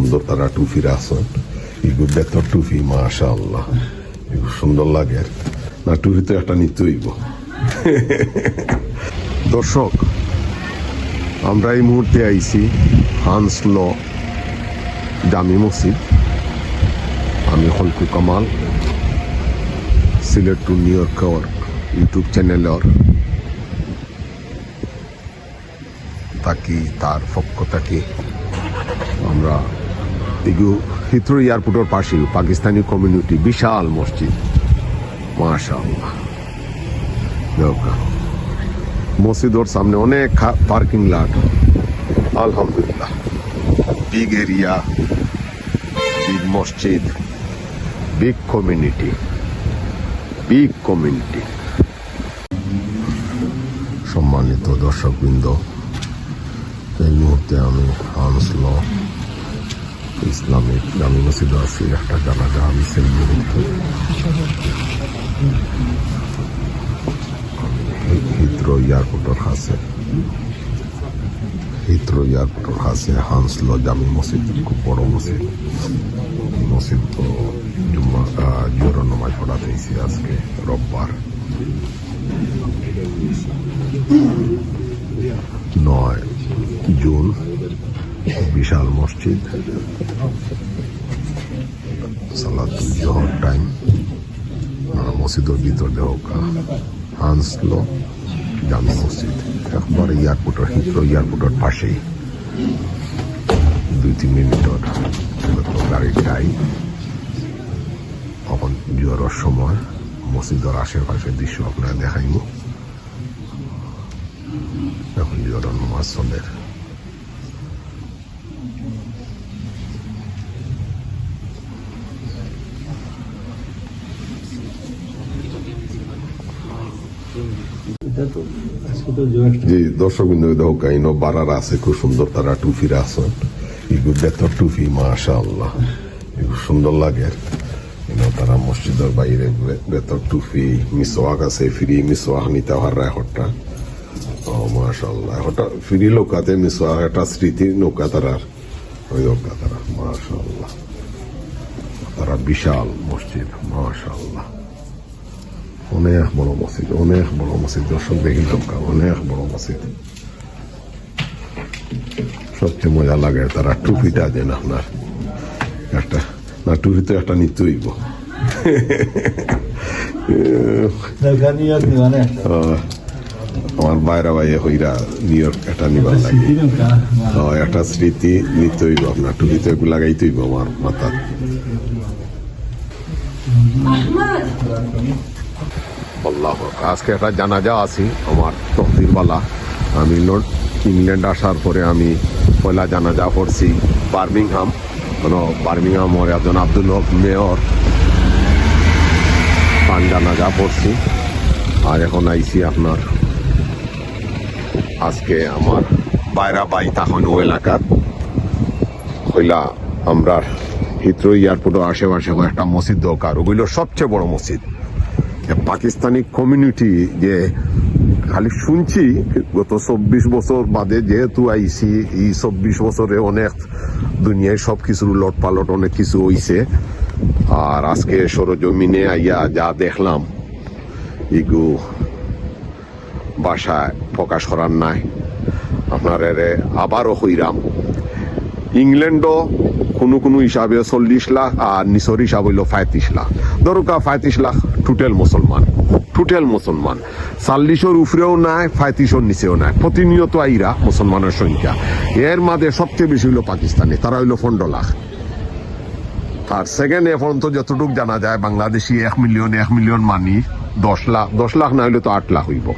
সুন্দর তারা টুফি রাখছেন এগুলো টুফি মাশা আল্লাহ এগুলো সুন্দর লাগে না, টুফি তো একটা নিতে হইব। দর্শক, আমরা এই মুহূর্তে আইছি ল জামি মসজিদ। আমি হলকু কামাল, সিলেট টু নিউ ইয়র্কর ইউটিউব চ্যানেলর তাকি তার পক্ষ থাকি আমরা এগুলো হিথ্রো এয়ারপোর্টের পাশে পাকিস্তানি কমিউনিটি বিশাল মসজিদ। মাশাআল্লাহ। দেখো। মসজিদের সামনে অনেক পার্কিং লাট আলহামদুলিল্লাহ। বিগ এরিয়া বিগ মসজিদ বিগ কমিউনিটি বিগ কমিউনিটি সম্মানিত দর্শকবৃন্দ, এই মুহূর্তে আমি আনসল ইসলামিক জামি মসজিদ আছি একটা জানাজা আমি সেই মুহূর্তে হিথ্রো এয়ারপোর্টের কাছে হিথ্রো এয়ারপোর্টের কাছে হান্সলো জামি মসজিদ, খুব বড় মসজিদ। মসজিদ তো জুম্মা জিওর নমাজ পড়াতে এসেছি আজকে, রোববার। নয় জুন বিশাল মসজিদ। সালাতুল জোহর টাইম মসজিদের ভিতর দেওয়া হান্সলো জামি মসজিদ। একবারে এয়ারপোর্টের হিথ্রো এয়ারপোর্টের পাশেই। দুই, তিন মিনিটের গাড়ির টাইম তখন জোয়ারের সময় মসজিদের আশেপাশের দৃশ্য আপনারা দেখাইব। এখন জোয়ারের নামাজ চলে। যে দর্শক বিন্দু বারার আছে, খুব সুন্দর তারা রাখছেন এগুলো বেতর মাশা আল্লাহ এগুলো সুন্দর লাগে। তারা মসজিদের বাইরে বেতর টুফি, মিসওয়াক আছে ফ্রি, মিসওয়াক নিতে হার হটটা ও হটা ফ্রি ওই তারা তারা বিশাল মসজিদ মাশা আল্লাহ অনেক বড় মসজিদ অনেক বড় মসজিদ দর্শক দেখি লোকা অনেক বড় মসজিদ সবচেয়ে মজা লাগে তারা টুপিটা দেন আপনার একটা না টুপি তো একটা নিতে হইব আমার বাইরা বাইরে হইরা নিউ ইয়র্ক একটা নিবার লাগে স্মৃতি একটা স্মৃতি নিতে হইব আপনার টুপি তো এগুলো লাগাইতে হইব আমার মাথা আজকে একটা জানাজা আছি, আমার তকদিরওয়ালা আমি ইংল্যান্ড আসার পরে আমি পয়লা জানাজা পড়ছি বার্মিংহাম। বার্মিংহামর একজন আব্দুল হক মেয়র। পান জানাজা পড়ছি। আর এখন আইছি আপনার। আজকে আমার বাইরা বাই তখন ও এলাকার। হইলা আমরা হিথ্রো এয়ারপোর্টের আশেপাশে একটা মসজিদ দরকার। ওগুলো সবচেয়ে বড় মসজিদ। পাকিস্তানি কমিউনিটি যে খালি শুনছি, গত চব্বিশ বছর বাদে যেহেতু আইসি, এই চব্বিশ বছরে অনেক দুনিয়ায় সব কিছুর উলট পালট অনেক কিছু হইছে। আর আজকে সরজমিনে আইয়া যা দেখলাম ইগু বাসায় প্রকাশ করার নাই। আপনার এরে আবারও হইরাম। ইংল্যান্ডও কোনো কোনো হিসাবে চল্লিশ লাখ আর নিচর হিসাব হইল পঁয়ত্রিশ লাখ। ধরুকা পঁয়ত্রিশ লাখ। টোটাল মুসলমান টোটাল মুসলমান চাল্লিশের উপরেও নাই পঁয়ত্রিশের নিচেও নাই। প্রতিনিয়ত আইরা মুসলমানের সংখ্যা। এর মাঝে সবচেয়ে বেশি হইল পাকিস্তানি, তারা হইল পনেরো লাখ। আর সেকেন্ড এ পর্যন্ত যতটুকু জানা যায়, বাংলাদেশি এক মিলিয়ন এক মিলিয়ন মানি, দশ লাখ দশ লাখ না হইলে তো আট লাখ হইব।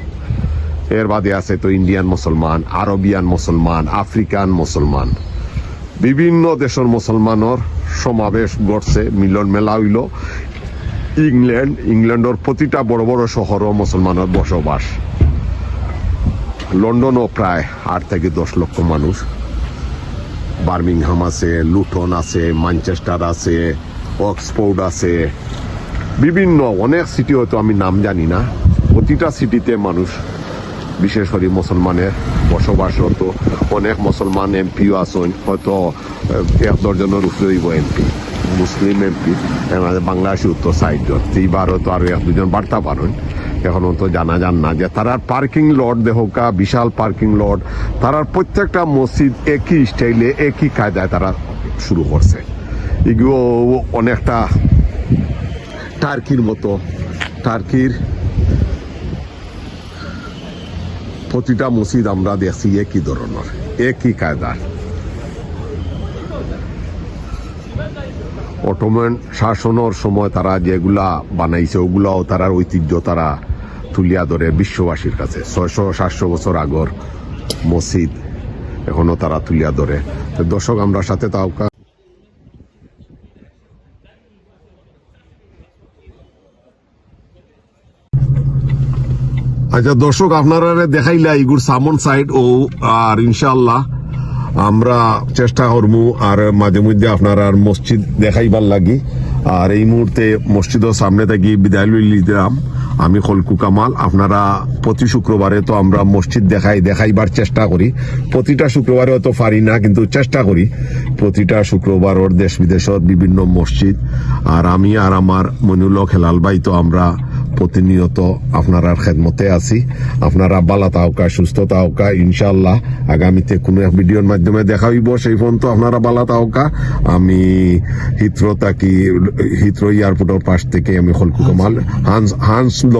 এর বাদে আছে তো ইন্ডিয়ান মুসলমান, আরবিয়ান মুসলমান, আফ্রিকান মুসলমান। বিভিন্ন দেশের মুসলমানের সমাবেশ ঘটছে মিলন মেলা হইল। ইংল্যান্ড, ইংল্যান্ডের প্রতিটা বড় বড় শহরও মুসলমানের বসবাস। লন্ডনও প্রায় আট থেকে দশ লক্ষ মানুষ। বার্মিংহাম আছে লুটন আছে, ম্যানচেস্টার আছে, অক্সফোর্ড আছে। বিভিন্ন, অনেক সিটি হয়তো আমি নাম জানি না। প্রতিটা সিটিতে মানুষ, বিশেষ করে মুসলমানের বসবাস হতো। অনেক মুসলমান এমপিও আছেন, হয়তো এক দশজনের উপরে এমপি মুসলিম এমপি বাংলাদেশি উত্তর সাইডত এইবার হয়তো আরও এক দুজন বার্তা পারেন এখনও তো জানা যান না যে তারার পার্কিং লট দেহকা, বিশাল পার্কিং লট তারার প্রত্যেকটা মসজিদ একই স্টাইলে একই কায়দায় তারা শুরু করছে। এগুলো অনেকটা টার্কির মতো। টার্কির প্রতিটা মসজিদ আমরা দেখছি একই ধরনের, একই কায়দার অটোমান শাসনের সময় তারা যেগুলা বানাইছে, ওগুলাও তারার ঐতিহ্য তারা তুলিয়া ধরে বিশ্ববাসীর কাছে। ছয়শো সাতশো বছর আগর মসজিদ এখনও তারা তুলিয়া ধরে। দর্শক, আমরা সাথে তাও আচ্ছা দর্শক, আপনারা দেখাইলা ইগুর সামন সাইড ও, আর ইনশাল্লাহ আমরা চেষ্টা করব আর মাঝে মধ্যে আপনার আর মসজিদ দেখাইবার লাগি। আর এই মুহূর্তে মসজিদের সামনে থেকে বিদায় লই দিলাম আমি খলকু কামাল, আপনারা প্রতি শুক্রবারে তো আমরা মসজিদ দেখাই, দেখাইবার চেষ্টা করি। প্রতিটা শুক্রবারে হয়তো পারি না, কিন্তু চেষ্টা করি। প্রতিটা শুক্রবার ওর দেশ বিদেশের বিভিন্ন মসজিদ। আর আমি আর আমার মনুলক হেলাল ভাই তো আমরা প্রতিনিয়ত আপনার খেদমতে আছি। আপনারা বালা তাওকা সুস্থ তাহকা ইনশাল্লাহ আগামীতে কোনো এক ভিডিওর মাধ্যমে দেখা হইব। সেই ফোন তো আপনারা বালা তাওকা আমি হিত্র তাকি হিত্র এয়ারপোর্টের পাশ থেকে আমি হলকু কামাল হান্স হান্স ল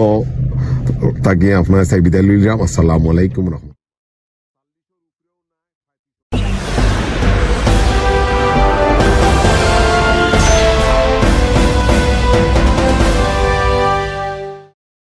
তাকে আপনার সাই বিদায় আসসালামু আলাইকুম রহমতুল্লাহ।